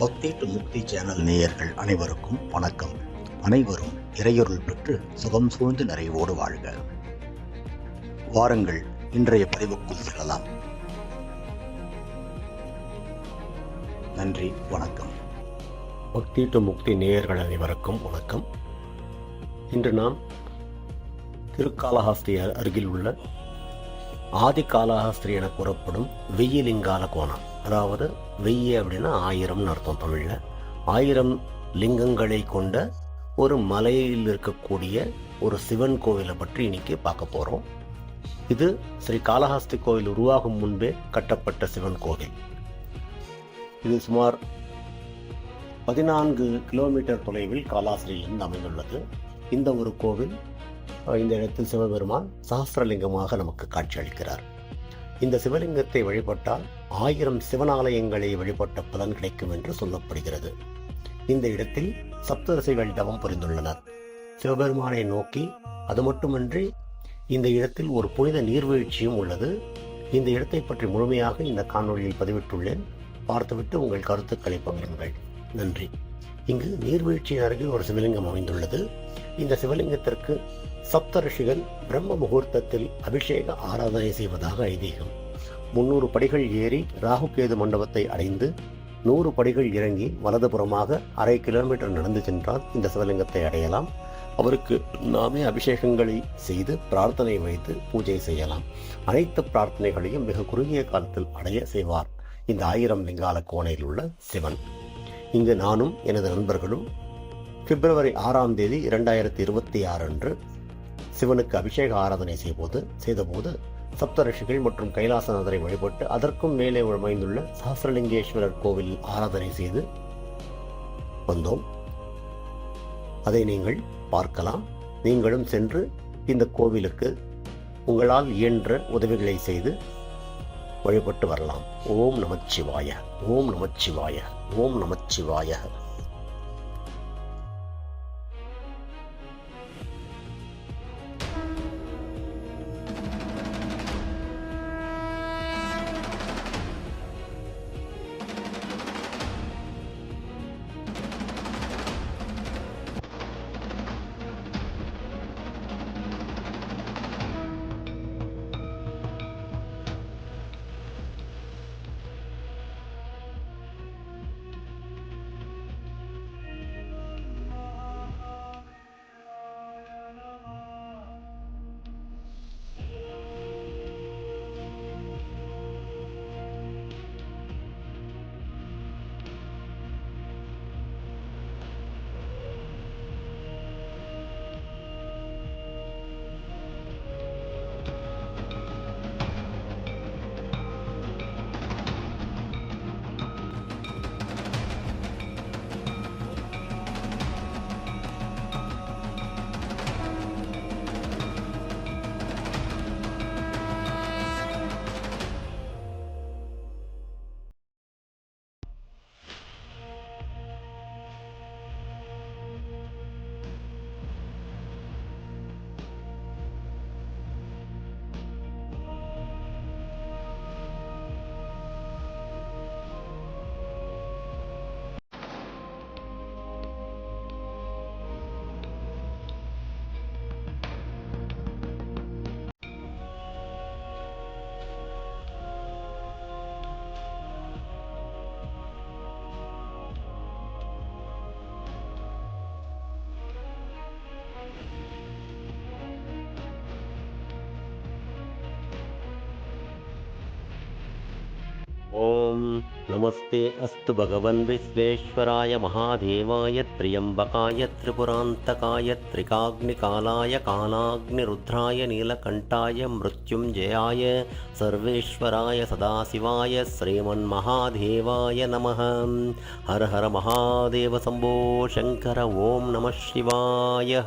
பக்தி to Mukti channel நேயர்கள் அனைவருக்கும் வணக்கம். அனைவரும் இறையொருள் பெற்று சுகம் சூழ்ந்து நிறைவோடு வாழ்க. வாருங்கள் இன்றைய பதிவுக்குள் செல்லலாம். நன்றி வணக்கம். பக்தி டு முக்தி நேயர்கள் அனைவருக்கும் வணக்கம். இன்று நாம் திருக்காலஹாஸ்தி அருகில் உள்ள ஆதி காளஹாஸ்திரி என கூறப்படும் வெய்யலிங்கால கோணம். அதாவது வெய்ய அப்படின்னா ஆயிரம்னு அர்த்தம் தமிழில். ஆயிரம் லிங்கங்களை கொண்ட ஒரு மலையில் இருக்கக்கூடிய ஒரு சிவன் கோவிலை பற்றி இன்னைக்கு பார்க்க போகிறோம் இது ஸ்ரீ காளஹாஸ்தி கோவில் உருவாகும் முன்பே கட்டப்பட்ட சிவன் கோவில். இது சுமார் பதினான்கு கிலோமீட்டர் தொலைவில் காலாஸ்திரியிலிருந்து அமைந்துள்ளது. இந்த ஒரு கோவில் இந்த இடத்தில் சிவபெருமான் சாஸ்திரலிங்கமாக நமக்கு காட்சியளிக்கிறார். இந்த சிவலிங்கத்தை வழிபட்டால் ஆயிரம் சிவனாலயங்களை வழிபட்ட பலன் கிடைக்கும் என்று சொல்லப்படுகிறது. இந்த இடத்தில் சப்தரிசிகள் தவம் புரிந்துள்ளனர். சிவபெருமானை நோக்கி அது மட்டுமின்றி இந்த இடத்தில் ஒரு புனித நீர்வீழ்ச்சியும் உள்ளது. இந்த இடத்தை பற்றி முழுமையாக இந்த காணொலியில் பதிவிட்டுள்ளேன். பார்த்துவிட்டு உங்கள் கருத்துக்களை பகிருங்கள். நன்றி. இங்கு நீர்வீழ்ச்சியின் அருகில் ஒரு சிவலிங்கம் அமைந்துள்ளது. இந்த சிவலிங்கத்திற்கு சப்தரிஷிகள் பிரம்ம முகூர்த்தத்தில் அபிஷேக ஆராதனை செய்வதாக ஐதீகம். முன்னூறு படிகள் ஏறி ராகுகேது மண்டபத்தை அடைந்து நூறு படிகள் இறங்கி வலதுபுறமாக அரை கிலோமீட்டர் நடந்து சென்றால் இந்த சிவலிங்கத்தை அடையலாம். அவருக்கு நாமே அபிஷேகங்களை செய்து பிரார்த்தனை வைத்து பூஜை செய்யலாம். அனைத்து பிரார்த்தனைகளையும் மிக குறுகிய காலத்தில் அடைய செய்வார் இந்த ஆயிரம் லிங்கால கோணையில் உள்ள சிவன். இங்கு நானும் எனது நண்பர்களும் பிப்ரவரி ஆறாம் தேதி இரண்டாயிரத்தி இருபத்தி ஆறு அன்று சிவனுக்கு அபிஷேக ஆராதனை செய்தபோது செய்தபோது சப்தரிஷிகள் மற்றும் கைலாசநாதரை வழிபட்டு அதற்கும் மேலே அமைந்துள்ள சஹசிரலிங்கேஸ்வரர் கோவிலில் ஆராதனை செய்து வந்தோம். அதை நீங்கள் பார்க்கலாம். நீங்களும் சென்று இந்த கோவிலுக்கு உங்களால் இயன்ற உதவிகளை செய்து வழிபட்டு வரலாம். ஓம் நமச்சிவாய ஓம் நமச்சிவாய ஓம் நமச்சிவாய. ॐ नमस्ते अस्तु भगवन् विश्वेश्वराय महादेवाय त्र्यम्बकाय त्रिपुरान्तकाय त्रिकाग्निकालाय कालाग्निरुद्राय नीलकण्ठाय मृत्युञ्जयाय सर्वेश्वराय सदाशिवाय श्रीमन्महादेवाय नमः हर हर महादेव शम्भो शङ्कर ॐ नमः शिवाय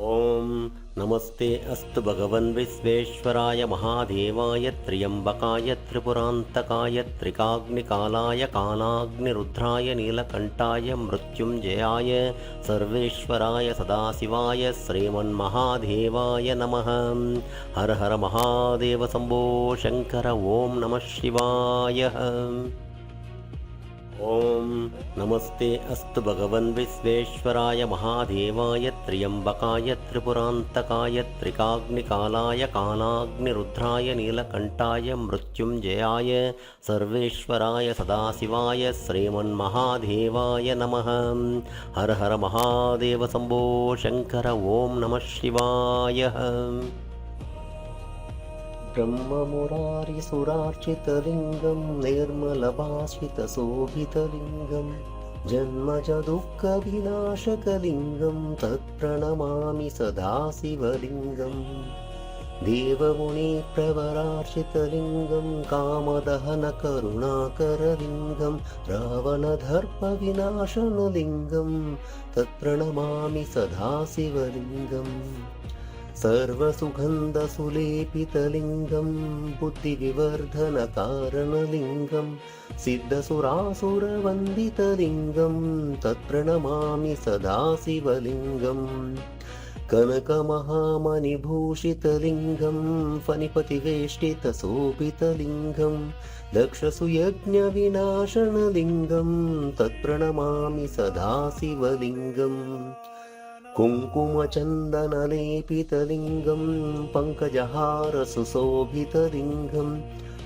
ఓం నమస్తే అస్తు భగవన్ విశ్వేశ్వరాయ మహాదేవాయ త్రియంబకాయ త్రిపురాంతకాయ త్రికాగ్నికాలాయ కాలాగ్నిరుద్రాయ నీలకంఠాయ మృత్యుంజయాయ సర్వేశ్వరాయ సదాశివాయ శ్రీమన్మహాదేవాయ నమ. హర హర మహాదేవ శంభో శంకర ఓం నమ శివాయ. ஓம் நமஸ்தே அஸ்து பகவன் விஸ்வேஸ்வராய மகாதேவாய திரியம்பகாய திரிபுராந்தகாய திரிகாக்னிகாலாய காலாக்னிருத்ராய நீலகண்டாய மிருத்யுஞ்சயாய சர்வேஸ்வராய சதாசிவாய ஸ்ரீமன் மகாதேவாய நம. ஹர ஹர மகாதேவ சம்போ. சங்கர ஓம் நம சிவாய. ब्रह्ममुरारिसुरार्चितलिङ्गं निर्मलभाषितशोभितलिङ्गं जन्मजदुःखविनाशकलिङ्गं तत्प्रणमामि सदा शिवलिङ्गम् देवमुनिप्रवरार्चितलिङ्गं कामदहनकरुणाकरलिङ्गं रावणदर्पविनाशनलिङ्गं तत्प्रणमामि सदा शिवलिङ्गम् सर्वसुगन्धसुलेपितलिङ्गं बुद्धिविवर्धनकारणलिङ्गं सिद्धसुरासुरवन्दितलिङ्गं तत्प्रणमामि सदा शिवलिङ्गम् कनकमहामणिभूषितलिङ्गं फणिपतिवेष्टितशोभितलिङ्गं दक्षसुयज्ञविनाशनलिङ्गं तत्प्रणमामि सदा शिवलिङ्गम् कुङ्कुमचन्दनलेपितलिङ्गं पङ्कजहारसुशोभितलिङ्गं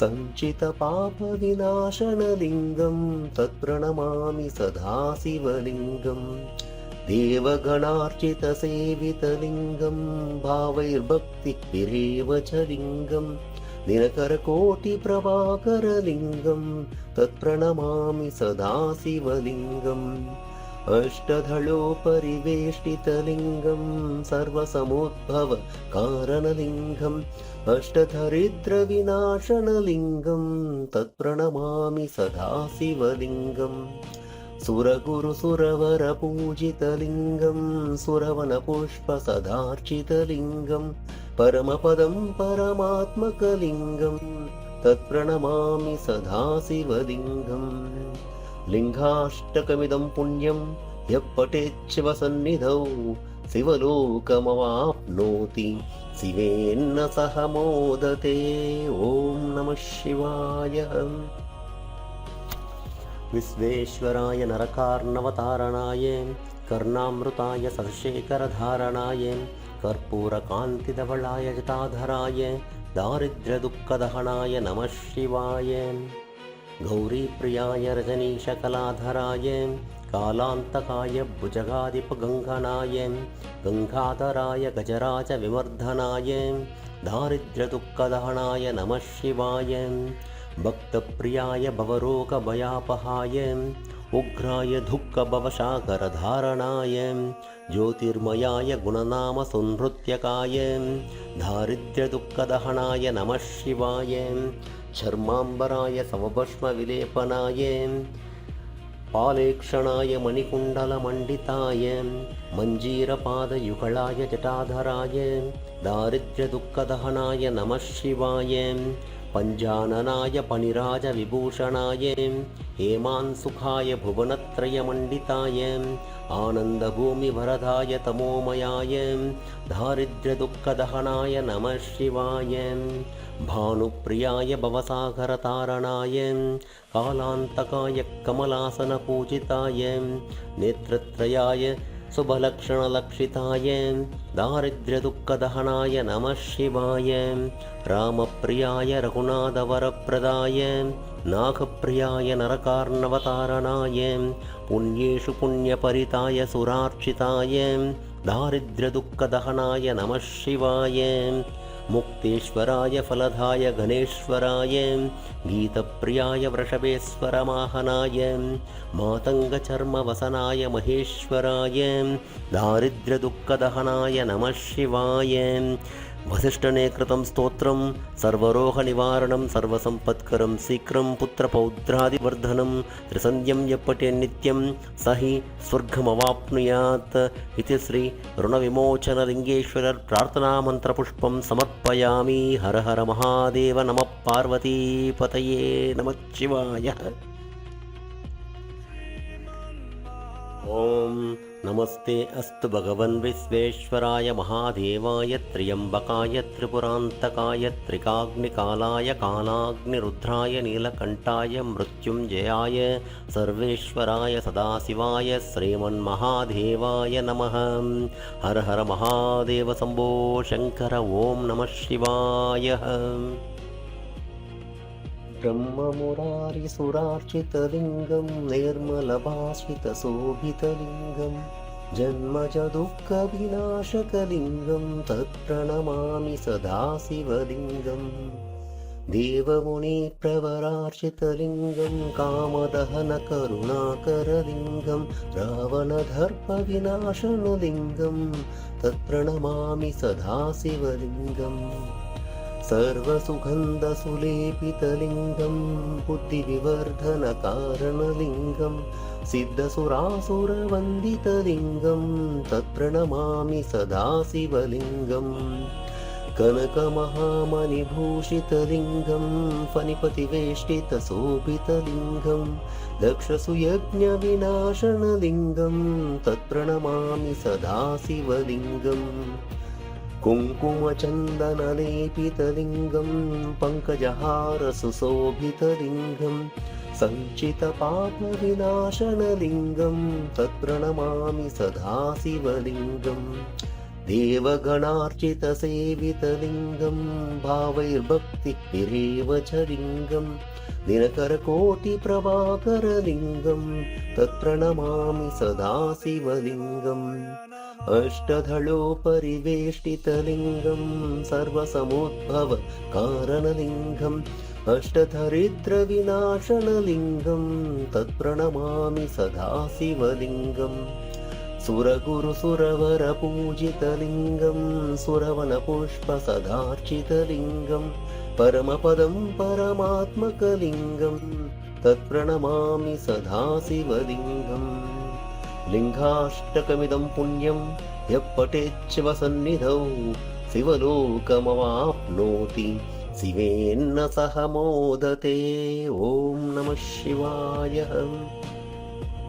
सञ्चितपापविनाशनलिङ्गं तत्प्रणमामि सदा शिवलिङ्गम् देवगणार्चितसेवितलिङ्गं भावैर्भक्तिभिरेव च लिङ्गं दिनकरकोटिप्रभाकरलिङ्गं तत्प्रणमामि सदा शिवलिङ्गम् अष्टधलोपरिवेष्टितलिङ्गं सर्वसमुद्भवकारणलिङ्गम् अष्टधरिद्रविनाशनलिङ्गं तत्प्रणमामि सदा शिवलिङ्गम् सुरगुरुसुरवरपूजितलिङ्गं सुरवनपुष्पसदार्चितलिङ्गं परमपदं परमात्मकलिङ्गं तत्प्रणमामि सदा शिवलिङ्गम् लिङ्गाष्टकमिदं पुण्यं यः पठेच्छिवसन्निधौ शिवलोकमवाप्नोति शिवेन्न सह मोदते ॐ नमः शिवाय विश्वेश्वराय नरकार्णवतारणाय कर्णामृताय सशेखरधारणाय कर्पूरकान्तिधवलाय जटाधराय दारिद्र्यदुःखदहनाय नमः शिवाय గౌరీప్రియాయ రజనీశకలాధరాయ కాలాంతకాయ భుజగాదిపగంగనాయ గంగాధరాయ గజరాజ విమర్ధనాయ దారిద్ర్యదుఃఖదహనాయ నమ శివాయ భక్తప్రియాయ భవరోగభయాపహాయ ఉగ్రాయ దుఃఖభవశాకరధారణాయ జ్యోతిర్మయాయ గుణనామ సంహృత్యకాయ దారిద్ర్యదుఃఖదహనాయ నమ శివాయ चर्माम्बराय समभस्मविलेपनाय पालेक्षणाय मणिकुण्डलमण्डिताय मञ्जीरपादयुगलाय जटाधराय दारिद्र्यदुःखदहनाय नमः शिवाय पञ्जाननाय पणिराजविभूषणाय हेमान्सुखाय भुवनत्रयमण्डिताय आनन्दभूमिवरदाय तमोमयाय दारिद्र्यदुःखदहनाय नमः शिवाय भानुप्रियाय भवसागरतारणाय कालान्तकाय कमलासनपूजिताय नेत्रत्रयाय शुभलक्षणलक्षिताय दारिद्र्यदुःखदहनाय नमः शिवाय रामप्रियाय रघुनाथवरप्रदाय नागप्रियाय नरकार्णवतारणाय पुण्येषु पुण्यपरिताय सुरार्चिताय दारिद्र्यदुःखदहनाय नमः शिवाय मुक्तेश्वराय फलदाय गणेश्वराय गीतप्रियाय वृषभेश्वरमाहनाय मातङ्गचर्मवसनाय महेश्वराय दारिद्र्यदुःखदहनाय नमः शिवाय वसिष्ठने कृतं स्तोत्रं सर्वरोगनिवारणं सर्वसम्पत्करं शीघ्रं पुत्रपौत्रादिवर्धनं त्रिसन्ध्यं यपटे नित्यं स हि स्वर्गमवाप्नुयात् इति श्री ऋणविमोचनलिङ्गेश्वरप्रार्थनामन्त्रपुष्पं समर्पयामि हर हर महादेव नमः पार्वतीपतये नमः शिवाय ॐ नमस्ते अस्तु भगवन् विश्वेश्वराय महादेवाय त्र्यम्बकाय त्रिपुरान्तकाय त्रिकाग्निकालाय कालाग्निरुद्राय नीलकण्ठाय मृत्युञ्जयाय सर्वेश्वराय सदाशिवाय श्रीमन्महादेवाय नमः हर हर महादेव शम्भो शङ्कर ॐ नमः शिवाय ब्रह्ममुरारिसुरार्चितलिङ्गं निर्मलभाषितशोभितलिङ्गं जन्मज दुःखविनाशकलिङ्गं तत्प्रणमामि सदा शिवलिङ्गम् देवमुनिप्रवरार्चितलिङ्गं कामदहनकरुणाकरलिङ्गं रावणदर्पविनाशनलिङ्गं तत्प्रणमामि सदा शिवलिङ्गम् सर्वसुगन्धसुलेपितलिङ्गं बुद्धिविवर्धनकारणलिङ्गं सिद्धसुरासुरवन्दितलिङ्गं तत्प्रणमामि सदा शिवलिङ्गम् कनकमहामणिभूषितलिङ्गं फणिपतिवेष्टितशोभितलिङ्गं दक्षसुयज्ञविनाशनलिङ्गं तत्प्रणमामि सदा शिवलिङ्गम् कुङ्कुमचन्दनलेपितलिङ्गं पङ्कजहारसुशोभितलिङ्गं सञ्चितपापविनाशनलिङ्गं तत्प्रणमामि सदा शिवलिङ्गम् देवगणार्चितसेवितलिङ्गं भावैर्भक्तिभिरेव च लिङ्गं दिनकरकोटिप्रभाकरलिङ्गं तत्प्रणमामि सदा शिवलिङ्गम् अष्टधलोपरिवेष्टितलिङ्गं सर्वसमुद्भव कारणलिङ्गम् अष्टधरिद्रविनाशनलिङ्गं तत्प्रणमामि सदा शिवलिङ्गम् सुरगुरुसुरवरपूजितलिङ्गं सुरवनपुष्पसदार्चितलिङ्गं परमपदं परमात्मकलिङ्गं तत्प्रणमामि सदा शिवलिङ्गम् లింగాష్టకమిదం పుణ్యం ఎప్పటేచ్చివ సన్నిధౌ. శివలోకమవాప్నోతి శివేన్న సహ మోదతే. ఓం నమ శివాయ.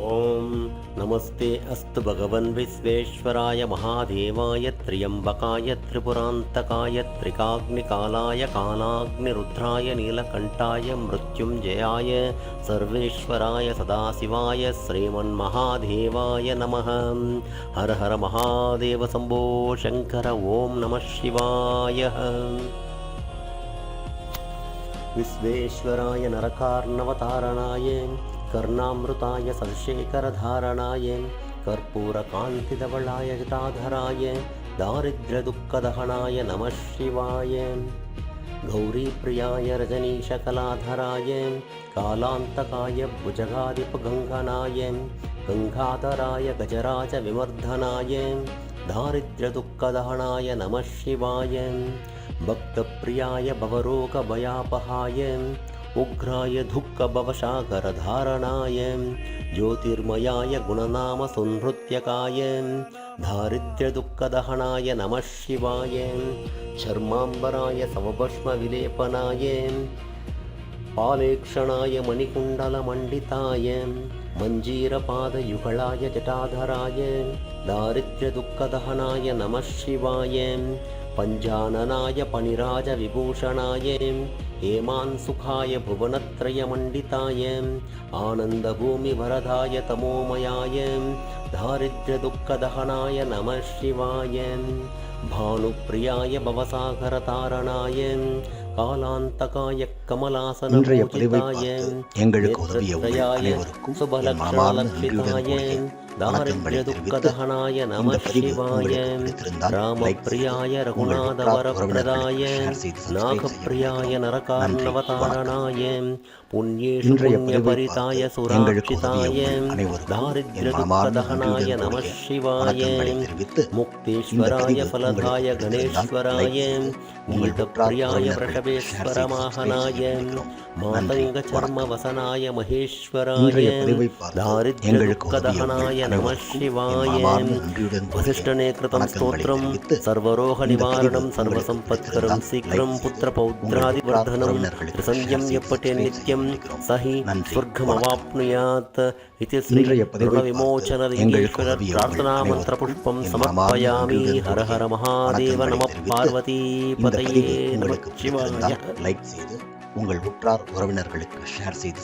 ఓం నమస్తే అస్తు భగవన్ విశ్వేశ్వరాయ మహాదేవాయ త్రియంబకాయ త్రిపురాంతకాయ త్రికాగ్నికాలాయ కాలాగ్నిరుద్రాయ నీలకంఠాయ మృత్యుంజయాయ సర్వేశ్వరాయ సదాశివాయ శ్రీమన్మహాదేవాయ నమ. హర హర మహాదేవ శంభో శంకర ఓం నమ శివాయ. విశ్వేశ్వరాయ నరకార్ణవతారణాయ कर्णामृताय सल्शेखरधारणाय कर्पूरकान्तिधवलाय जटाधराय दारिद्र्यदुःखदहनाय नमः शिवाय। गौरीप्रियाय रजनीशकलाधराय कालान्तकाय भुजगाधिपगङ्गनाय गङ्गाधराय गजराजविमर्दनाय दारिद्र्यदुःखदहनाय नमः शिवाय। भक्तप्रियाय भवरोगभयापहाय उग्राय दुःखभवसागरधारणाय ज्योतिर्मयाय गुणनामसंहृत्यकाय दारिद्र्यदुःखदहनाय नमः शिवाय चर्माम्बराय समभस्मविलेपनाय पालेक्षणाय मणिकुण्डलमण्डिताय मञ्जीरपादयुगळाय जटाधराय दारिद्र्यदुःखदहनाय नमः शिवाय பஞ்சானனாய பனிராஜ விபூஷணாய ஏமான் சுகாய புவனத்ரய மண்டிதாய ஆனந்த பூமி வரதாய தமோமயாய தாரித்ரதுக்கதகனாய நம சிவாய பானுப்பிரியாய பவசாகர தாரணாய காலாந்தகாய கமலாசன எங்களுக்கு உதவிய அனைவருக்கும் தாரம்பயதுக்கதகனாய நம சிவாய ராமப்பிரியாய ரகுநாதவரப்பிரதாய நாகப்பிரியாய நரகார்ணவதாரணாய புண்ணியேஷு புண்ணிய பரிதாய சுராட்சிதாய தாரித்ரதுக்கதகனாய நம சிவாய முக்தீஸ்வராய பலதாய கணேஸ்வராய கீதப்பிரியாய பிரஷபேஸ்வரமாகனாய गीतप्रियाय உறவினர்களுக்கு ஷேர் செய்து சப்ஸ்கிரைப் वृषभेश्वरमाहनाय செய்ய கேட்டுக்கிறோம் நன்றி மாதங்க சர்ம வணக்கம் வசனாய இன்றைய மகேஸ்வராய பதிவை பார்த்து தாரித்ய எங்களுக்கு துக்கதகனாய உதவியவர்கள் நம அனைவருக்கும் என் சிவாய மனமார்ந்த நன்றியுடன் கூடிய வசிஷ்டனே கிருதம் வணக்கங்களை ஸ்தோத்திரம் தெரிவித்து சர்வரோக இந்த நிவாரணம் பதிவு சர்வசம்பத்கரம் உங்களுக்கு சீக்கிரம் லைக் புத்திர செய்து உங்கள் பௌத்ராதி உற்றார் வர்தனம் உறவினர்களுக்கு திரிசங்யம் ஷேர் செய்து எப்பட்டே சப்ஸ்கிரைப் நித்யம் செய்து வைக்கிறோம். சஹி நன்றி ஸ்வர்கமவாப்னுயாத் இதி ஸ்ரீ இன்றைய பதிவை ருணவிமோச்சன பார்த்து எங்களுக்கு லிங்கேஸ்வரர் உதவிய பிரார்த்தனா உங்கள் மந்திர புஷ்பம் அனைவருக்கும் என் மனமார்ந்த சமர்ப்பயாமி நன்றியுடன் ஹர ஹர கூடிய மகாதேவ வணக்கங்களை நம தெரிவித்து பார்வதி இந்த பதையே பதிவு நம உங்களுக்கு சிவாய பிடித்திருந்தால் லைக் செய்து உங்கள் உற்றார் உறவினர்களுக்கு ஷேர் செய்து